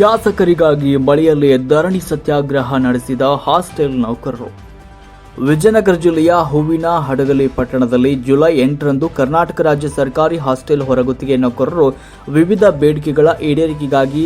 ಶಾಸಕರಿಗಾಗಿ ಮಳೆಯಲ್ಲಿ ಧರಣಿ ಸತ್ಯಾಗ್ರಹ ನಡೆಸಿದ ಹಾಸ್ಟೆಲ್ ನೌಕರರು. ವಿಜಯನಗರ ಜಿಲ್ಲೆಯ ಹೂವಿನ ಹಡಗಲಿ ಪಟ್ಟಣದಲ್ಲಿ ಜುಲೈ ಎಂಟರಂದು ಕರ್ನಾಟಕ ರಾಜ್ಯ ಸರ್ಕಾರಿ ಹಾಸ್ಟೆಲ್ ಹೊರಗುತ್ತಿಗೆ ನೌಕರರು ವಿವಿಧ ಬೇಡಿಕೆಗಳ ಈಡೇರಿಕೆಗಾಗಿ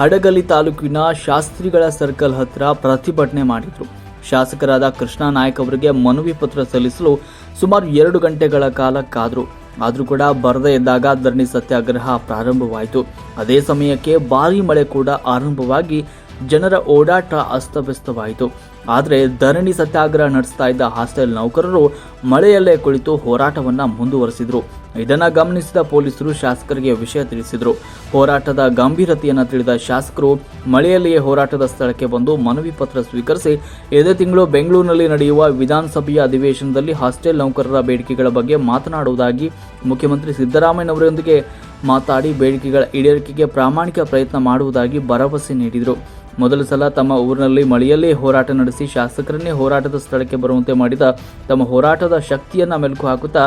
ಹಡಗಲಿ ತಾಲೂಕಿನ ಶಾಸ್ತ್ರಿಗಳ ಸರ್ಕಲ್ ಹತ್ತಿರ ಪ್ರತಿಭಟನೆ ಮಾಡಿದರು. ಶಾಸಕರಾದ ಕೃಷ್ಣ ನಾಯಕ್ ಅವರಿಗೆ ಮನವಿ ಪತ್ರ ಸಲ್ಲಿಸಲು ಸುಮಾರು ಎರಡು ಗಂಟೆಗಳ ಕಾಲ ಕಾದರು. ಆದರೂ ಕೂಡ ಬರದೇ ಇದ್ದಾಗ ಧರಣಿ ಸತ್ಯಾಗ್ರಹ ಪ್ರಾರಂಭವಾಯಿತು. ಅದೇ ಸಮಯಕ್ಕೆ ಭಾರೀ ಮಳೆ ಕೂಡ ಆರಂಭವಾಗಿ ಜನರ ಓಡಾಟ ಅಸ್ತವ್ಯಸ್ತವಾಯಿತು. ಆದರೆ ಧರಣಿ ಸತ್ಯಾಗ್ರಹ ನಡೆಸ್ತಾ ಇದ್ದ ಹಾಸ್ಟೆಲ್ ನೌಕರರು ಮಳೆಯಲ್ಲೇ ಕುಳಿತು ಹೋರಾಟವನ್ನು ಮುಂದುವರೆಸಿದರು. ಇದನ್ನ ಗಮನಿಸಿದ ಪೊಲೀಸರು ಶಾಸಕರಿಗೆ ವಿಷಯ ತಿಳಿಸಿದರು. ಹೋರಾಟದ ಗಂಭೀರತೆಯನ್ನು ತಿಳಿದ ಶಾಸಕರು ಮಳೆಯಲ್ಲಿಯೇ ಹೋರಾಟದ ಸ್ಥಳಕ್ಕೆ ಬಂದು ಮನವಿ ಪತ್ರ ಸ್ವೀಕರಿಸಿ ಇದೇ ತಿಂಗಳು ಬೆಂಗಳೂರಿನಲ್ಲಿ ನಡೆಯುವ ವಿಧಾನಸಭೆಯ ಅಧಿವೇಶನದಲ್ಲಿ ಹಾಸ್ಟೆಲ್ ನೌಕರರ ಬೇಡಿಕೆಗಳ ಬಗ್ಗೆ ಮಾತನಾಡುವುದಾಗಿ ಮುಖ್ಯಮಂತ್ರಿ ಸಿದ್ದರಾಮಯ್ಯನವರೊಂದಿಗೆ ಮಾತಾಡಿ ಬೇಡಿಕೆಗಳ ಈಡೇರಿಕೆಗೆ ಪ್ರಾಮಾಣಿಕ ಪ್ರಯತ್ನ ಮಾಡುವುದಾಗಿ ಭರವಸೆ ನೀಡಿದರು. ಮೊದಲ ಸಲ ತಮ್ಮ ಊರಿನಲ್ಲಿ ಮಳೆಯಲ್ಲೇ ಹೋರಾಟ ನಡೆಸಿ ಶಾಸಕರನ್ನೇ ಹೋರಾಟದ ಸ್ಥಳಕ್ಕೆ ಬರುವಂತೆ ಮಾಡಿದ ತಮ್ಮ ಹೋರಾಟದ ಶಕ್ತಿಯನ್ನ ಮೆಲುಕು ಹಾಕುತ್ತಾ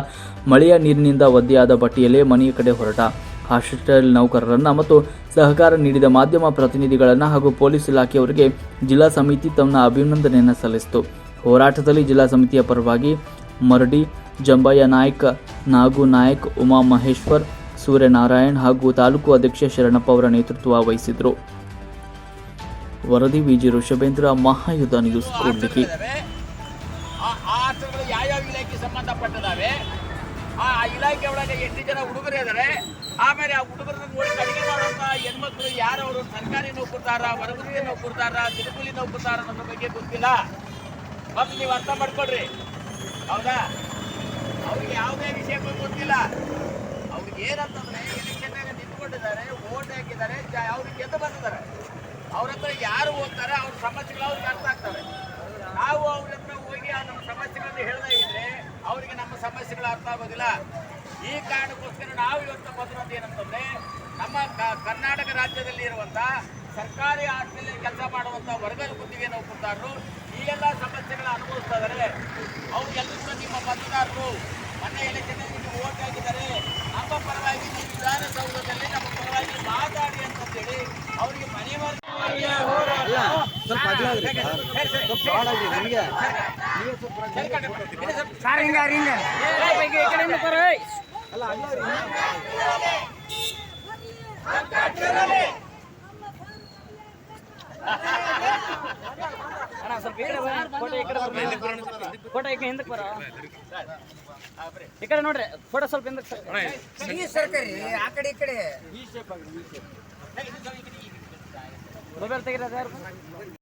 ಮಳೆಯ ನೀರಿನಿಂದ ಒದ್ದೆಯಾದ ಬಟ್ಟೆಯಲ್ಲೇ ಮನೆಯ ಕಡೆ ಹೊರಟ. ಹಾಸ್ಟೆಲ್ ನೌಕರರನ್ನ ಮತ್ತು ಸಹಕಾರ ನೀಡಿದ ಮಾಧ್ಯಮ ಪ್ರತಿನಿಧಿಗಳನ್ನ ಹಾಗೂ ಪೊಲೀಸ್ ಇಲಾಖೆಯವರಿಗೆ ಜಿಲ್ಲಾ ಸಮಿತಿ ತನ್ನ ಅಭಿನಂದನೆಯನ್ನು ಸಲ್ಲಿಸಿತು. ಹೋರಾಟದಲ್ಲಿ ಜಿಲ್ಲಾ ಸಮಿತಿಯ ಪರವಾಗಿ ಮರಡಿ, ಜಂಬಯ್ಯ ನಾಯ್ಕ, ನಾಗು ನಾಯಕ್, ಉಮಾ ಮಹೇಶ್ವರ್, ಸೂರ್ಯನಾರಾಯಣ್ ಹಾಗೂ ತಾಲೂಕು ಅಧ್ಯಕ್ಷ ಶರಣಪ್ಪ ಅವರ ನೇತೃತ್ವ ವಹಿಸಿದ್ರು. ವರದಿ ವಿಜಿ ಋಷಭೇಂದ್ರ ಮಹಾಯುಧ ನ್ಯೂಸ್ ಇದಾವೆ. ಆ ಇಲಾಖೆ ಒಳಗೆ ಎಷ್ಟು ಜನ ಆಮೇಲೆ ಆ ಹುಡುಗರನ್ನ ನೋಡಿ ಹೆಣ್ಮಕ್ಳು ಯಾರು ಅವರು? ಸರ್ಕಾರಿ ಬಗ್ಗೆ ಗೊತ್ತಿಲ್ಲ. ಮತ್ತು ನೀವು ಅರ್ಥ ಹೌದಾ? ಅವ್ರಿಗೆ ಯಾವುದೇ ವಿಷಯ ಗೊತ್ತಿಲ್ಲ. ಅವ್ರಿಗೆ ಏನಂತಂದ್ರೆ ಎಲೆಕ್ಷನ್ ನಿಂತ್ಕೊಂಡಿದ್ದಾರೆ, ಓಟ್ ಹಾಕಿದ್ದಾರೆ ಯಾವ ಗೆದ್ದು ಬಂದಿದ್ದಾರೆ. ಅವ್ರ ಹತ್ರ ಯಾರು ಹೋಗ್ತಾರೆ, ಅವ್ರ ಸಮಸ್ಯೆಗಳು ಅವ್ರಿಗೆ ಅರ್ಥ ಆಗ್ತವೆ. ನಾವು ಅವ್ರ ಹತ್ರ ಹೋಗಿ ಆ ನಮ್ಮ ಸಮಸ್ಯೆಗಳನ್ನು ಹೇಳದೇ ಇದ್ರೆ ಅವರಿಗೆ ನಮ್ಮ ಸಮಸ್ಯೆಗಳು ಅರ್ಥ ಆಗೋದಿಲ್ಲ. ಈ ಕಾರಣಕ್ಕೋಸ್ಕರ ನಾವು ಇವತ್ತು ಬಂದಿರೋದು ಏನಂತಂದ್ರೆ ನಮ್ಮ ಕರ್ನಾಟಕ ರಾಜ್ಯದಲ್ಲಿ ಇರುವಂತ ಸರ್ಕಾರಿ ಆಸ್ತಿಯಲ್ಲಿ ಕೆಲಸ ಮಾಡುವಂತ ವರ್ಗದ ಗುತ್ತಿಗೆ ನೌಕರರು ಈ ಎಲ್ಲ ಸಮಸ್ಯೆಗಳ ಅನುಭವಿಸ್ತಾ ಇದ್ದಾರೆ ಅವ್ರಿಗೆಲ್ಲರೂ ಕೂಡ ನಿಮ್ಮ ಮತದಾರರು. ಮೊನ್ನೆ ಎಲೆಕ್ಷನ್ ಓಟ್ ಹಾಕಿದ್ದಾರೆ ನಮ್ಮ ಪರವಾಗಿ ನೀವು ವಿಧಾನಸೌಧದಲ್ಲಿ ನಮ್ಮ ಪರವಾಗಿ ಮಾತಾಡಿ ಅಂತಂದೇಳಿ ಅವರಿಗೆ ಮನೆ ಸರ್ ಹಿಂಗ ಹಿಂಗ. ಈ ಕಡೆಯಿಂದ ಬರ್ರಿ ಅಣ್ಣ ಸ್ವಲ್ಪ ಈ ಕಡೆ ಬಾ. ಫೋಟೋ ಈ ಕಡೆ ಬರ್ರಿ. ಫೋಟೋ ಈ ಕಡೆ ಹಿಂದಕ್ಕೆ ಬರ. ಈ ಕಡೆ ನೋಡ್ರಿ ಫೋಟೋ ಸ್ವಲ್ಪ ಹಿಂದಕ್ಕೆ ಸರ್. ಈ ಸರ್ಕಾರಿ ಆ ಕಡೆ ಈ ಕಡೆ. ಮೊಬೈಲ್ ತೆಗಿರೋದು ಯಾರು?